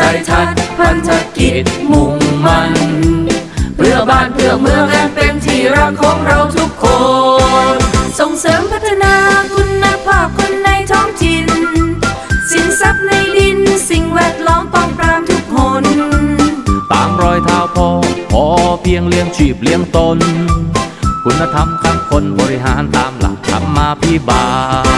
ใส่ทัดพันธกิจมุ่งมันเพื่อบ้านเพื่อเมืองและเป็นที่รักของเราทุกคน ส่งเสริมพัฒนาคุณภาพคนในท้องถิ่น สินทรัพย์ในดินสิ่งแวดล้อมป้องปรามทุกคน ตามรอยเท้าพ่อพอเพียงเลี้ยงชีพเลี้ยงตน คุณธรรมข้างคนบริหารตามหลักธรรมมาพิบาล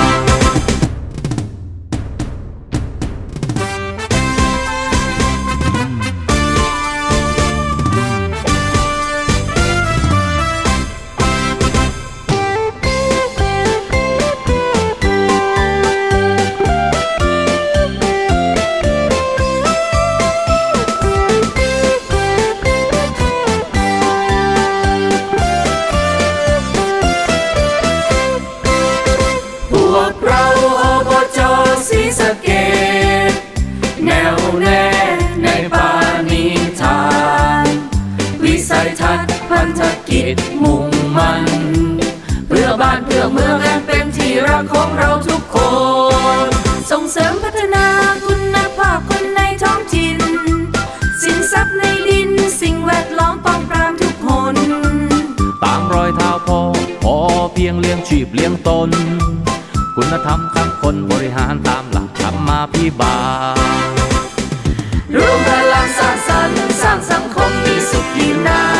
ยงตน คุณธรรมข้างคนบริหารตามหลักธรรมาพิบาลรวมพลังสร้างสรรค์สร้างสังคมมีสุขยืนนาน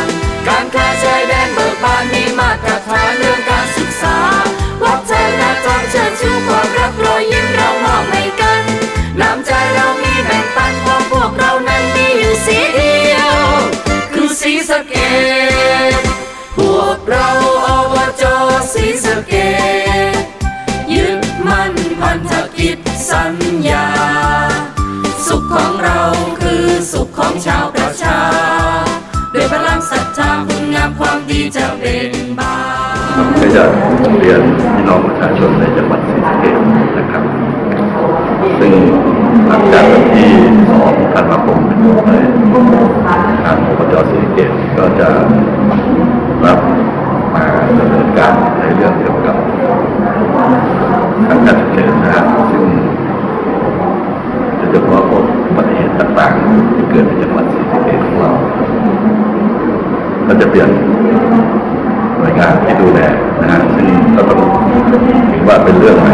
สเกดยึดมั่นพันธกิจสัญญา สุขของเราคือสุขของชาวประชา ด้วยพลังศรัทธาคุณงามความดีจะเบ่งบานก็จะเรียนพี่น้องประชาชนในจังหวัดศรีสะเกษนะครับ ซึ่งหลังจากวันที่2ธันวาคมเป็นต้นไปทางอบจศรีสะเกษก็จะรับมาดำเนินการ เรื่องเกี่ยวกับทางการเกษตรนนะครับซึ่งโดยเฉพาะพวกอุบัติเหตุต่างๆที่เกิดในจังหวัดศรีสะเกษของเราก็จะเปลี่ยนหน่วยงานที่ดูแลนะฮะซึ่งก็ต้องถือว่าเป็นเรื่องใหม่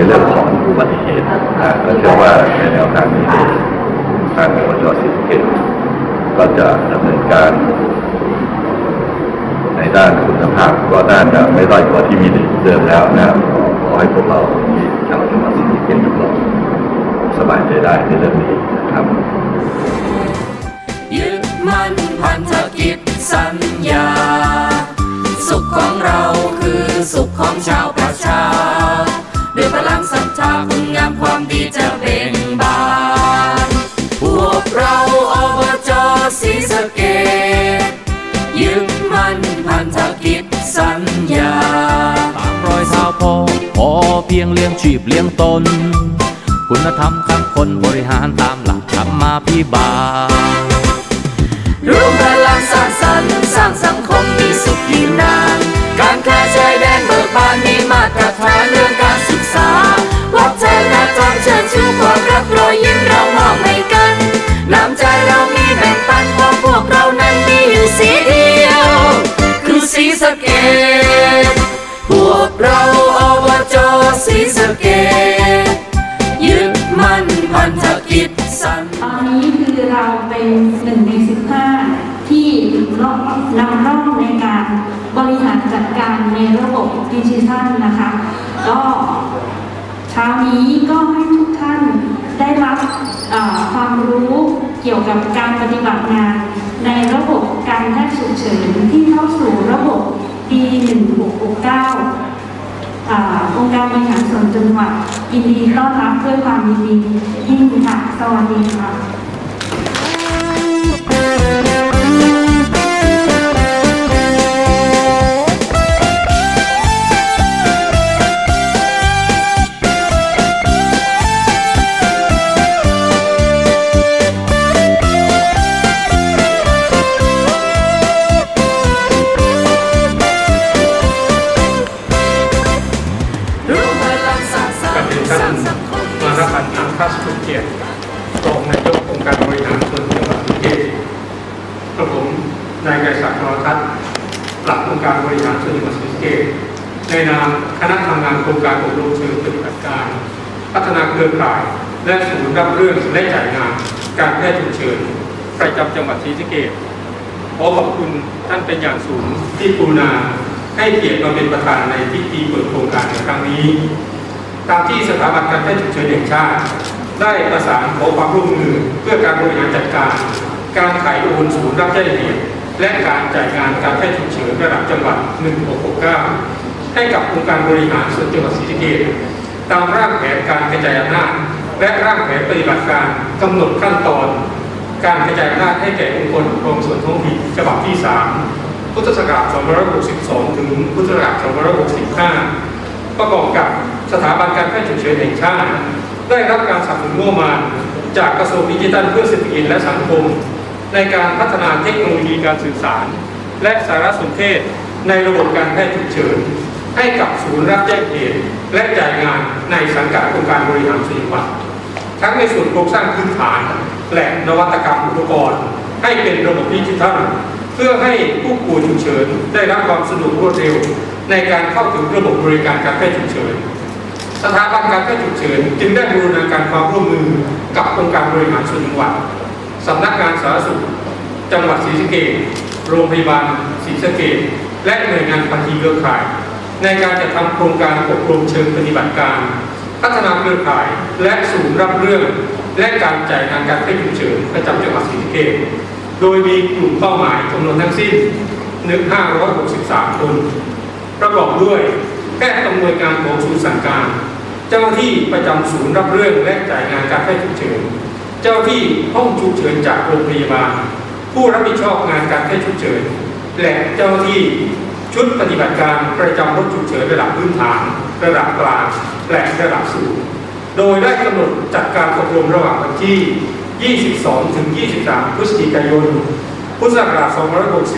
ในเรื่องของอุบัติเหตุนะก็เชื่อว่าในแนวทางนี้ทางอบจศรีสะเกษก็จะดำเนินการ ในด้านคุณภาพก็น่าจะไม่ด้อยกว่าที่มีเดิมแล้วนะขอให้พวกเราที่ชาวจังหวัดศรีสะเกษทุกคนสบายใจได้ในเรื่องนี้นะครับยึดมั่นพันธกิจสัญญา สุขของเราคือสุขของชาว ด้วยพลังศรัทธาคุณงามความดีจะเบ่งบาน พวกเราอบจศรีสะเกษยึดมั่นพันธกิจสัญญา ตามรอยเท้าพ่อพอเพียงเลี้ยงชีพเลี้ยงตน คุณธรรมข้างคนบริหารตามหลักธรรมาพิบาลรวมพลังสร้างสรรค์สร้างสังคมมีสุขยืนนาน การค้าชายแดนเบิกบานมีมาตรฐานเรื่องการ หารจัดการในระบบดิจิทัลนะคะ ก็เช้านี้ก็ให้ทุกท่านได้รับความรู้เกี่ยวกับการปฏิบัติงาน ในระบบการแพทย์ฉุกเฉินที่เข้าสู่ระบบ D1669 องค์การบริหารส่วนจังหวัดยินดีต้อนรับด้วยความยินดียิ่งค่ะ สวัสดีค่ะ คัสสุเกียรติรองนายกองค์การบริหารส่วนจังหวัดสุเทพกระผมนายไกรศักดิ์นรทัศน์หลักองค์การบริหารส่วนจังหวัดศรีสเกษในนามคณะทำงานโครงการอบรมเชิงปฏิบัติการ พัฒนาเครือข่าย และศูนย์รับเรื่องและจ่ายงานการแพทย์ฉุกเฉินประจำจังหวัดศรีสะเกษขอขอบคุณท่านเป็นอย่างสูงที่กรุณาให้เกียรติมาเป็นประธานในพิธีเปิดโครงการในครั้งนี้ ตามที่สถาบันการแพทย์ฉุกเฉินแห่งชาติ ได้ประสานขอความร่วมมือเพื่อการบริหารจัดการ การถ่ายโอนศูนย์รับแจ้งเหตุและการจ่ายงานการแพทย์ฉุกเฉินระดับจังหวัด 1669 ให้กับองค์การบริหารส่วนจังหวัดศรีสะเกษตามร่างแผนการกระจายอำนาจและร่างแผนปฏิบัติการกำหนดขั้นตอน การกระจายอำนาจให้แก่องค์กรกรองส่วนท้องถิ่นฉบับที่ 3 พุทธศักราช2562 ถึงพุทธศักราช2565 ประกอบกับ สถาบันการแพทย์ฉุกเฉินแห่งชาติ ได้รับการสนับสนุนงบประมาณ จากกระทรวงดิจิทัลเพื่อเศรษฐกิจและสังคม ในการพัฒนาเทคโนโลยีการสื่อสาร และสารสนเทศ ในระบบการแพทย์ฉุกเฉินให้กับศูนย์รับแจ้งเหตุและจ่ายงานในสังกัดองค์การบริหารส่วนจังหวัดทั้งในส่วนโครงสร้างพื้นฐานและนวัตกรรมอุปกรณ์ ให้เป็นระบบดิจิทัล เพื่อให้ผู้ป่วยฉุกเฉินได้รับความสะดวกรวดเร็ว ในการเข้าถึงระบบบริการการแพทย์ฉุกเฉิน สถาบันการแพทย์ฉุกเฉินจึงได้บูรณาการความร่วมมือกับองค์การบริหารส่วนจังหวัดสำนักงานสาธารณสุข จังหวัดศรีสะเกษโรงพยาบาลศรีสะเกษและหน่วยงานภาคีเครือข่าย ในการจัดทำโครงการอบรมเชิงปฏิบัติการ พัฒนาเครือข่ายและศูนย์รับเรื่อง และการจ่ายงานการแพทย์ฉุกเฉินประจำจังหวัดศรีสะเกษโดยมีกลุ่มเป้าหมายจำนวนทั้งสิ้น 1,563 คน ประกอบด้วย แพทย์อำนวยการของศูนย์สั่งการ เจ้าที่ประจำศูนย์รับเรื่องและจ่ายงานการแพทย์ฉุกเฉิน เจ้าที่ห้องฉุกเฉินจากโรงพยาบาล ผู้รับผิดชอบงานการแพทย์ฉุกเฉิน และเจ้าหน้าที่ชุดปฏิบัติการประจำรถฉุกเฉินระดับพื้นฐาน ระดับกลางและระดับสูง โดยได้กำหนดจัดการอบรมระหว่างวันที่ 22 ถึง 23 พฤศจิกายน พุทธศักราช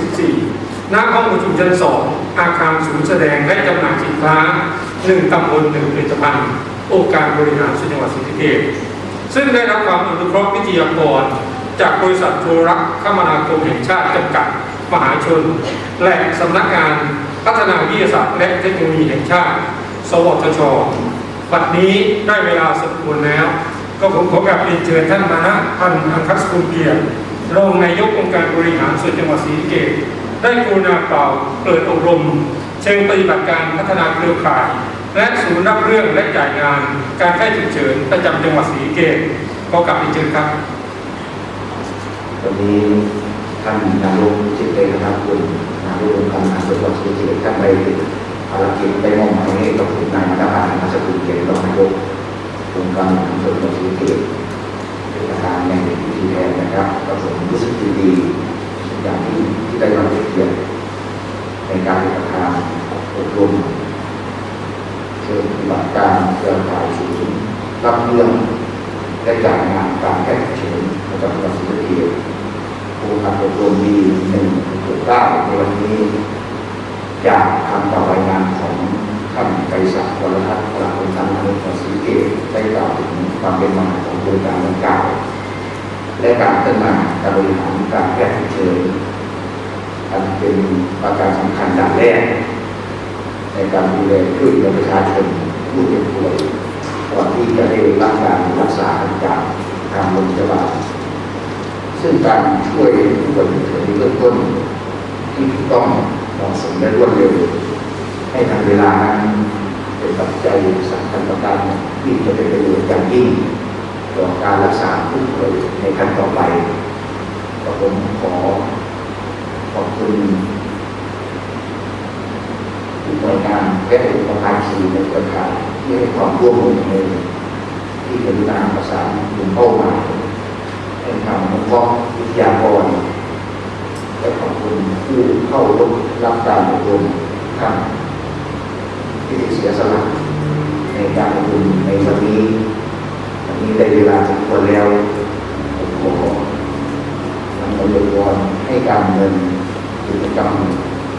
2564 ณห้องประชุมชั้น2อาคารศูนย์แสดงและจำหน่ายสินค้า1ตำบล1ผลิตภัณฑ์องค์การบริหารส่วนจังหวัดศรีสะเกษซึ่งได้รับความอนุเคราะห์วิทยากร จากบริษัทโทรรักคมนาคมแห่งชาติจำกัดมหาชน และสำนักงานพัฒนาวิทยาศาสตร์และเทคโนโลยีแห่งชาติ สวทช บัดนี้ได้เวลาสมควรแล้ว ก็ผมขอกราบเรียนเชิญท่านมานะพันธ์อังคัสกุลเกียรติรองนายกองค์การบริหารส่วนจังหวัดศรีสะเกษ ได้กรุณากล่าวเปิดอบรม เชิงปฏิบัติการพัฒนาเครือข่าย และศูนย์รับเรื่องและจ่ายงาน การแพทย์ฉุกเฉินประจำจังหวัดศรีเกษขอกราบเรียนเชิญครับวันนี้ท่านนายกจิตเตนะครับคุณนายกองค์การมหาส่วนจังหวัดสุรินทร์ท่านไปภารกิจได้มอบหมายให้กับคุนายมาดาพันธ์มาสกุลเกียรติรองนายกองค์การมหาส่วนจังหวัดสุรินทร์เป็นประธานในพิธีแทนนะครับก็ผมรู้สึกดีๆอย่างที่ที่ได้รับเกียรติในการเป็นประธานอบรมเชิญปฏิบัติการเครือข่ายศูนย์รับเรื่อง และจ่ายงานการแพทย์ฉุกเฉินประจำจังหวัดศรีสะเกษผู้ทำอบรมดีหนึ่งจุดเก้าในวันนี้ จากคำต่อรายงานของท่านไกรศักดิ์วรทัศน์หลักเป็นทางนายกของศรีสะเกษได้กล่าวถึงความเป็นมาของบริการดังกล่าวและการพัฒนาการบริหารการแพทย์ฉุกเฉินอันเป็นประการสำคัญด่านแรกในการดูแลช่วยเหลือประชาชนผู้เจ็บป่วย ก่อนที่จะได้รับการรักษาจากทางโรงพยาบาลซึ่งการช่วยผู้ป่วยในเบื้องต้นที่ถูกต้องเหมาะสมและรวดเร็ว ให้ทันเวลานั้นเป็นปัจจัยสำคัญประการที่จะเป็นประโยชน์อย่างยิ่งต่อการรักษาผู้ป่วยในขั้นต่อไปก็ผมขอขอบคุณทุกหน่วยงานและอุปการชีในเครือข่าย ที่ให้ความร่วมมือในที่กรุณาประสานกลุ่มเป้าหมายให้ทางองค์กรวิทยากรและขอบคุณผู้เข้าร่วมรับการอบรมท่านที่เสียสละในการอบรมในวันนี้วันนี้ได้เวลาสมควรแล้วผมขอนำเอาเลยวนให้การเงินกิจกรรม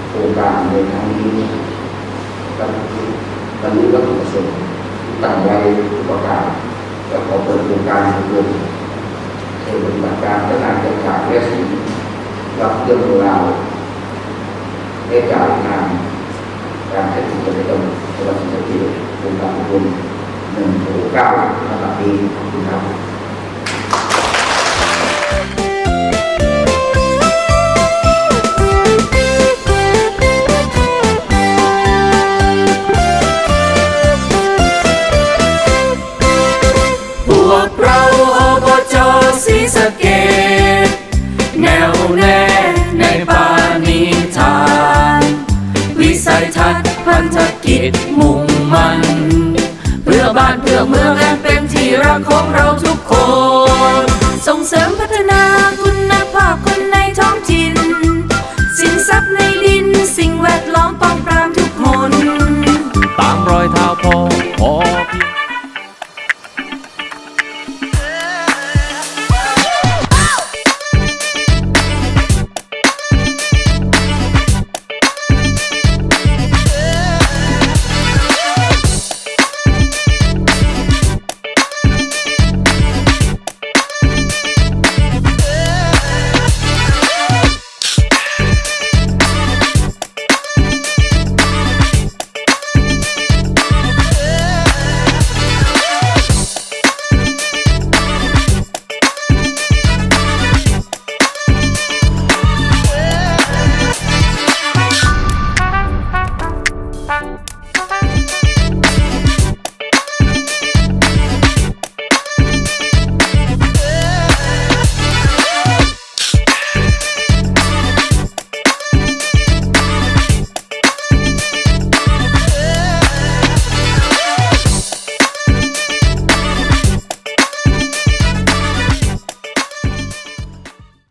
โครงการในครั้งนี้บ รรลุบรรลุวัตถุประสงค์ที่ตั้งไว้ทุกประการก็ขอเปิดโครงการอบรมเกี่ยวกับปฏิบัติการพัฒนาเครือข่ายและสิ่งรับเรื่องราวได้จ่ายงานการใช้สิทธิ์ประจำจังหวัดศรีสะเกษโครงการอบรมหนึ่งหกเก้าสำหรับปีขอบคุณครับ ของเราทุกคน ส่งเสริมพัฒ